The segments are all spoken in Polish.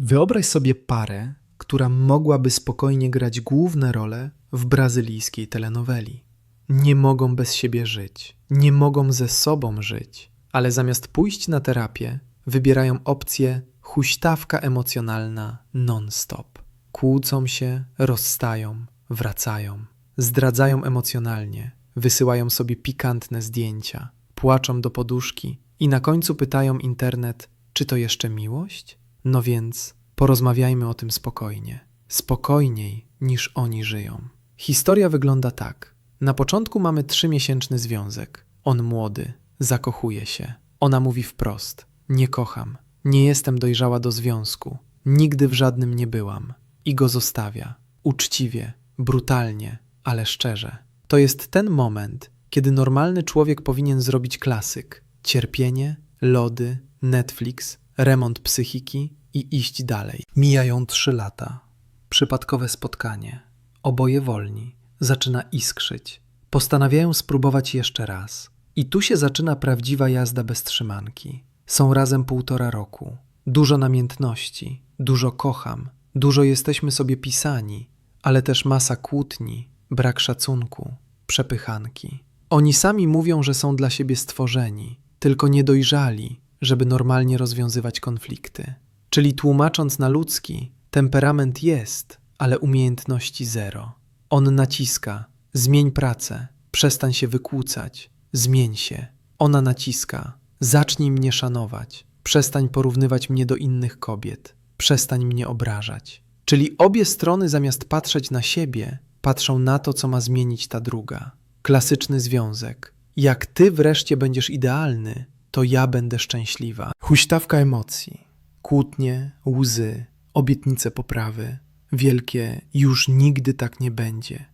Wyobraź sobie parę, która mogłaby spokojnie grać główne role w brazylijskiej telenoweli. Nie mogą bez siebie żyć, nie mogą ze sobą żyć, ale zamiast pójść na terapię, wybierają opcję huśtawka emocjonalna non-stop. Kłócą się, rozstają, wracają, zdradzają emocjonalnie, wysyłają sobie pikantne zdjęcia, płaczą do poduszki i na końcu pytają internet, czy to jeszcze miłość? No więc porozmawiajmy o tym spokojnie. Spokojniej niż oni żyją. Historia wygląda tak. Na początku mamy trzymiesięczny związek. On młody, zakochuje się. Ona mówi wprost: Nie kocham, nie jestem dojrzała do związku, nigdy w żadnym nie byłam. I go zostawia. Uczciwie, brutalnie, ale szczerze. To jest ten moment, kiedy normalny człowiek powinien zrobić klasyk: cierpienie, lody, Netflix, remont psychiki i iść dalej. Mijają trzy lata. Przypadkowe spotkanie. Oboje wolni. Zaczyna iskrzyć. Postanawiają spróbować jeszcze raz. I tu się zaczyna prawdziwa jazda bez trzymanki. Są razem półtora roku. Dużo namiętności, dużo kocham, dużo jesteśmy sobie pisani, ale też masa kłótni, brak szacunku, przepychanki. Oni sami mówią, że są dla siebie stworzeni, tylko niedojrzali, żeby normalnie rozwiązywać konflikty. Czyli tłumacząc na ludzki, temperament jest, ale umiejętności zero. On naciska: zmień pracę, przestań się wykłócać, zmień się. Ona naciska: zacznij mnie szanować, przestań porównywać mnie do innych kobiet, przestań mnie obrażać. Czyli obie strony zamiast patrzeć na siebie, patrzą na to, co ma zmienić ta druga. Klasyczny związek. Jak ty wreszcie będziesz idealny, to ja będę szczęśliwa. Huśtawka emocji, kłótnie, łzy, obietnice poprawy, wielkie już nigdy tak nie będzie.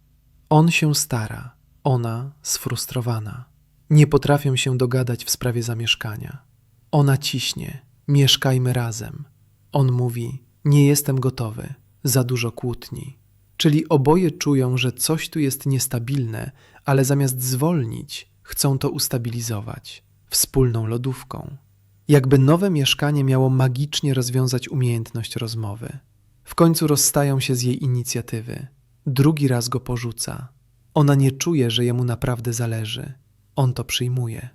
On się stara, ona sfrustrowana. Nie potrafią się dogadać w sprawie zamieszkania. Ona ciśnie, mieszkajmy razem. On mówi, nie jestem gotowy, za dużo kłótni. Czyli oboje czują, że coś tu jest niestabilne, ale zamiast zwolnić, chcą to ustabilizować wspólną lodówką. Jakby nowe mieszkanie miało magicznie rozwiązać umiejętność rozmowy. W końcu rozstają się z jej inicjatywy. Drugi raz go porzuca. Ona nie czuje, że jemu naprawdę zależy. On to przyjmuje.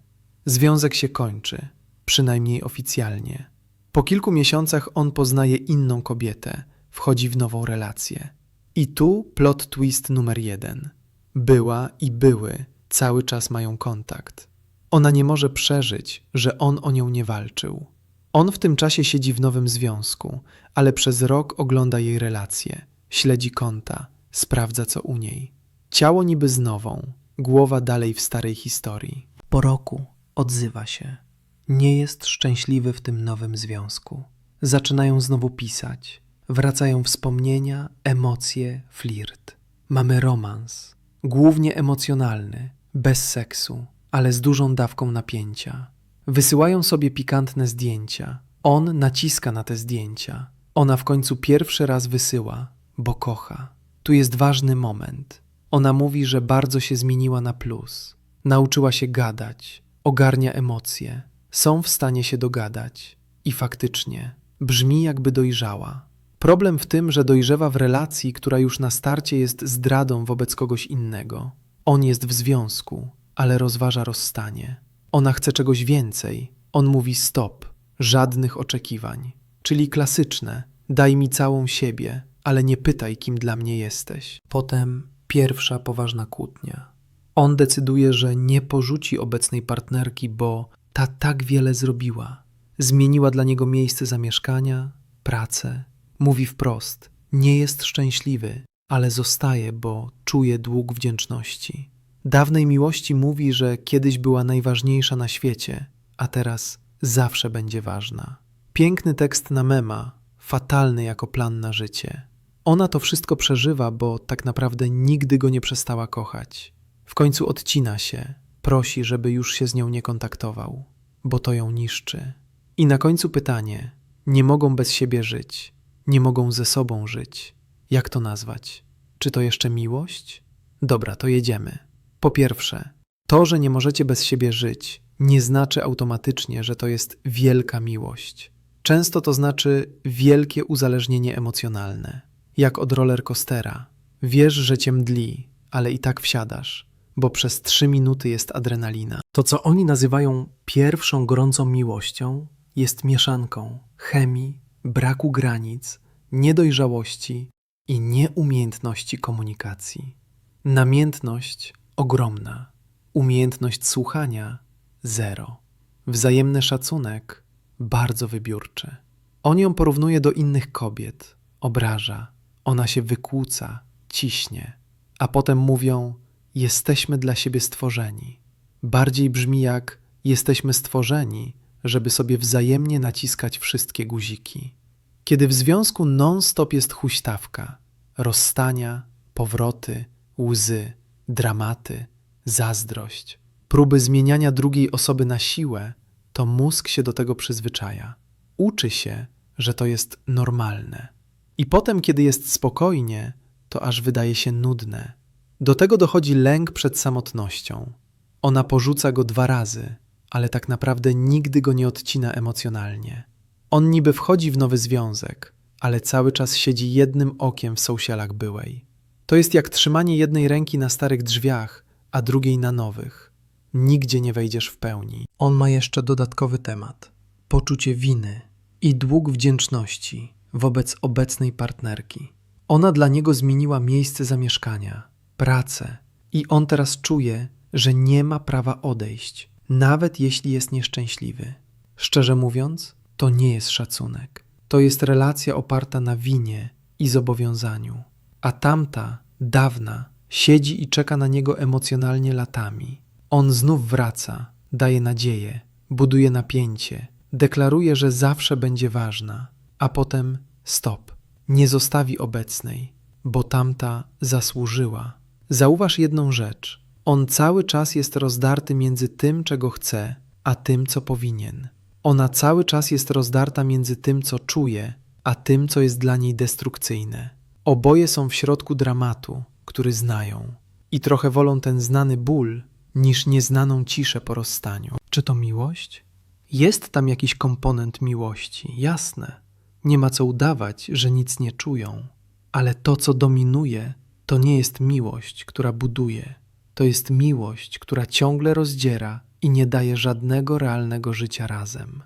Związek się kończy, przynajmniej oficjalnie. Po kilku miesiącach on poznaje inną kobietę, wchodzi w nową relację. I tu plot twist numer jeden. Była i były cały czas mają kontakt. Ona nie może przeżyć, że on o nią nie walczył. On w tym czasie siedzi w nowym związku, ale przez rok ogląda jej relacje, śledzi konta, sprawdza co u niej. Ciało niby z nową, głowa dalej w starej historii. Po roku odzywa się. Nie jest szczęśliwy w tym nowym związku. Zaczynają znowu pisać. Wracają wspomnienia, emocje, flirt. Mamy romans, głównie emocjonalny, bez seksu, ale z dużą dawką napięcia. Wysyłają sobie pikantne zdjęcia. On naciska na te zdjęcia. Ona w końcu pierwszy raz wysyła, bo kocha. Tu jest ważny moment. Ona mówi, że bardzo się zmieniła na plus. Nauczyła się gadać, ogarnia emocje, są w stanie się dogadać. I faktycznie brzmi jakby dojrzała. Problem w tym, że dojrzewa w relacji, która już na starcie jest zdradą wobec kogoś innego. On jest w związku, ale rozważa rozstanie. Ona chce czegoś więcej. On mówi stop, żadnych oczekiwań. Czyli klasyczne: daj mi całą siebie, ale nie pytaj, kim dla mnie jesteś. Potem pierwsza poważna kłótnia. On decyduje, że nie porzuci obecnej partnerki, bo ta tak wiele zrobiła. Zmieniła dla niego miejsce zamieszkania, pracę. Mówi wprost: Nie jest szczęśliwy, ale zostaje, bo czuje dług wdzięczności. Dawnej miłości mówi, że kiedyś była najważniejsza na świecie, a teraz zawsze będzie ważna. Piękny tekst na mema, fatalny jako plan na życie. Ona to wszystko przeżywa, bo tak naprawdę nigdy go nie przestała kochać. W końcu odcina się, prosi, żeby już się z nią nie kontaktował, bo to ją niszczy. I na końcu pytanie: nie mogą bez siebie żyć, nie mogą ze sobą żyć. Jak to nazwać? Czy to jeszcze miłość? Dobra, to jedziemy. Po pierwsze, to, że nie możecie bez siebie żyć, nie znaczy automatycznie, że to jest wielka miłość. Często to znaczy wielkie uzależnienie emocjonalne, jak od rollercoastera. Wiesz, że cię mdli, ale i tak wsiadasz, bo przez trzy minuty jest adrenalina. To, co oni nazywają pierwszą gorącą miłością, jest mieszanką chemii, braku granic, niedojrzałości i nieumiejętności komunikacji. Namiętność ogromna, umiejętność słuchania zero, wzajemny szacunek bardzo wybiórczy. On ją porównuje do innych kobiet, obraża, ona się wykłóca, ciśnie, a potem mówią: Jesteśmy dla siebie stworzeni. Bardziej brzmi jak: Jesteśmy stworzeni, żeby sobie wzajemnie naciskać wszystkie guziki. Kiedy w związku non-stop jest huśtawka, rozstania, powroty, łzy, dramaty, zazdrość, próby zmieniania drugiej osoby na siłę, to mózg się do tego przyzwyczaja. Uczy się, że to jest normalne. I potem, kiedy jest spokojnie, to aż wydaje się nudne. Do tego dochodzi lęk przed samotnością. Ona porzuca go dwa razy, ale tak naprawdę nigdy go nie odcina emocjonalnie. On niby wchodzi w nowy związek, ale cały czas siedzi jednym okiem w sąsialach byłej. To jest jak trzymanie jednej ręki na starych drzwiach, a drugiej na nowych. Nigdzie nie wejdziesz w pełni. On ma jeszcze dodatkowy temat: poczucie winy i dług wdzięczności wobec obecnej partnerki. Ona dla niego zmieniła miejsce zamieszkania, pracę i on teraz czuje, że nie ma prawa odejść, nawet jeśli jest nieszczęśliwy. Szczerze mówiąc, to nie jest szacunek. To jest relacja oparta na winie i zobowiązaniu. A tamta, dawna, siedzi i czeka na niego emocjonalnie latami. On znów wraca, daje nadzieję, buduje napięcie, deklaruje, że zawsze będzie ważna, a potem stop, nie zostawi obecnej, bo tamta zasłużyła. Zauważ jedną rzecz. On cały czas jest rozdarty między tym, czego chce, a tym, co powinien. Ona cały czas jest rozdarta między tym, co czuje, a tym, co jest dla niej destrukcyjne. Oboje są w środku dramatu, który znają, i trochę wolą ten znany ból niż nieznaną ciszę po rozstaniu. Czy to miłość? Jest tam jakiś komponent miłości, jasne. Nie ma co udawać, że nic nie czują, ale to, co dominuje, to nie jest miłość, która buduje. To jest miłość, która ciągle rozdziera i nie daje żadnego realnego życia razem.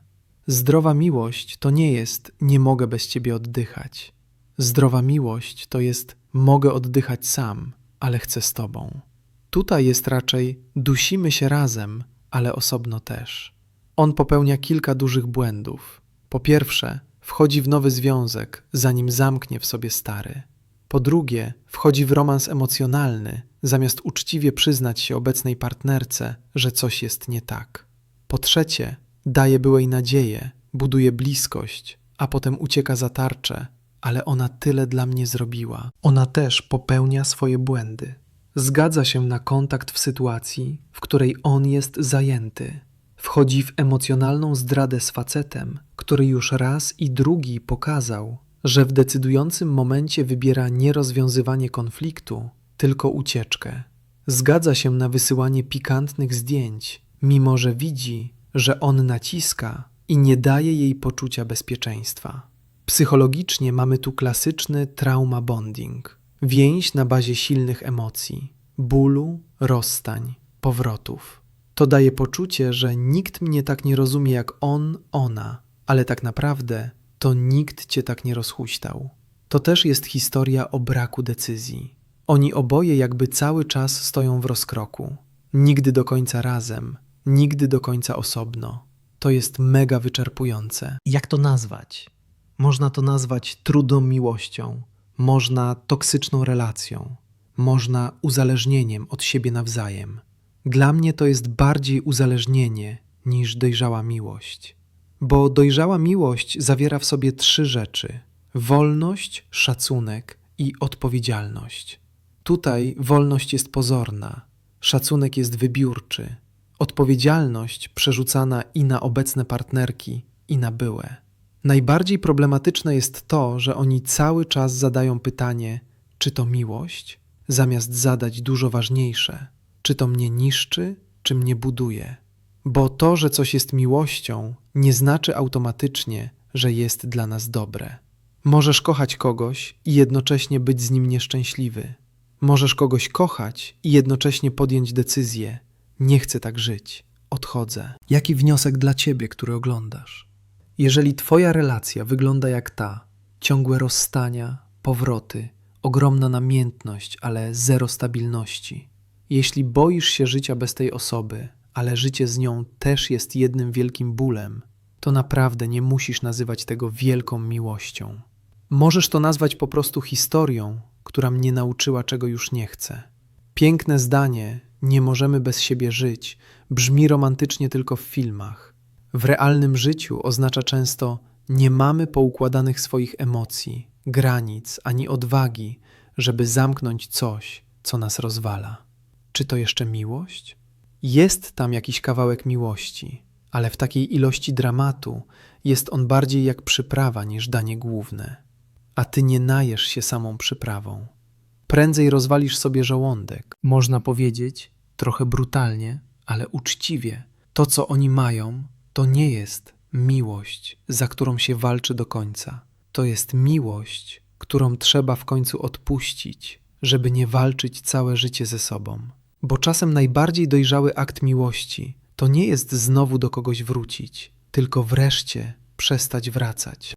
Zdrowa miłość to nie jest nie mogę bez ciebie oddychać. Zdrowa miłość to jest mogę oddychać sam, ale chcę z tobą. Tutaj jest raczej dusimy się razem, ale osobno też. On popełnia kilka dużych błędów. Po pierwsze, wchodzi w nowy związek, zanim zamknie w sobie stary. Po drugie, wchodzi w romans emocjonalny, zamiast uczciwie przyznać się obecnej partnerce, że coś jest nie tak. Po trzecie, daje byłej nadzieję, buduje bliskość, a potem ucieka za tarczę, ale ona tyle dla mnie zrobiła. Ona też popełnia swoje błędy. Zgadza się na kontakt w sytuacji, w której on jest zajęty. Wchodzi w emocjonalną zdradę z facetem, który już raz i drugi pokazał, że w decydującym momencie wybiera nie rozwiązywanie konfliktu, tylko ucieczkę. Zgadza się na wysyłanie pikantnych zdjęć, mimo że widzi, że on naciska i nie daje jej poczucia bezpieczeństwa. Psychologicznie mamy tu klasyczny trauma bonding więź na bazie silnych emocji, bólu, rozstań, powrotów. To daje poczucie, że nikt mnie tak nie rozumie jak on, ona, ale tak naprawdę to nikt cię tak nie rozhuśtał. To też jest historia o braku decyzji. Oni oboje jakby cały czas stoją w rozkroku. Nigdy do końca razem, nigdy do końca osobno. To jest mega wyczerpujące. Jak to nazwać? Można to nazwać trudną miłością, można toksyczną relacją, można uzależnieniem od siebie nawzajem. Dla mnie to jest bardziej uzależnienie niż dojrzała miłość. Bo dojrzała miłość zawiera w sobie trzy rzeczy: wolność, szacunek i odpowiedzialność. Tutaj wolność jest pozorna, szacunek jest wybiórczy, odpowiedzialność przerzucana i na obecne partnerki, i na byłe. Najbardziej problematyczne jest to, że oni cały czas zadają pytanie, czy to miłość, zamiast zadać dużo ważniejsze, czy to mnie niszczy, czy mnie buduje. Bo to, że coś jest miłością, nie znaczy automatycznie, że jest dla nas dobre. Możesz kochać kogoś i jednocześnie być z nim nieszczęśliwy. Możesz kogoś kochać i jednocześnie podjąć decyzję: nie chcę tak żyć, odchodzę. Jaki wniosek dla ciebie, który oglądasz? Jeżeli twoja relacja wygląda jak ta, ciągłe rozstania, powroty, ogromna namiętność, ale zero stabilności. Jeśli boisz się życia bez tej osoby, ale życie z nią też jest jednym wielkim bólem, to naprawdę nie musisz nazywać tego wielką miłością. Możesz to nazwać po prostu historią, która mnie nauczyła, czego już nie chcę. Piękne zdanie, nie możemy bez siebie żyć, brzmi romantycznie tylko w filmach. W realnym życiu oznacza często nie mamy poukładanych swoich emocji, granic ani odwagi, żeby zamknąć coś, co nas rozwala. Czy to jeszcze miłość? Jest tam jakiś kawałek miłości, ale w takiej ilości dramatu jest on bardziej jak przyprawa niż danie główne. A ty nie najesz się samą przyprawą. Prędzej rozwalisz sobie żołądek. Można powiedzieć, trochę brutalnie, ale uczciwie. To, co oni mają, to nie jest miłość, za którą się walczy do końca. To jest miłość, którą trzeba w końcu odpuścić, żeby nie walczyć całe życie ze sobą. Bo czasem najbardziej dojrzały akt miłości to nie jest znowu do kogoś wrócić, tylko wreszcie przestać wracać.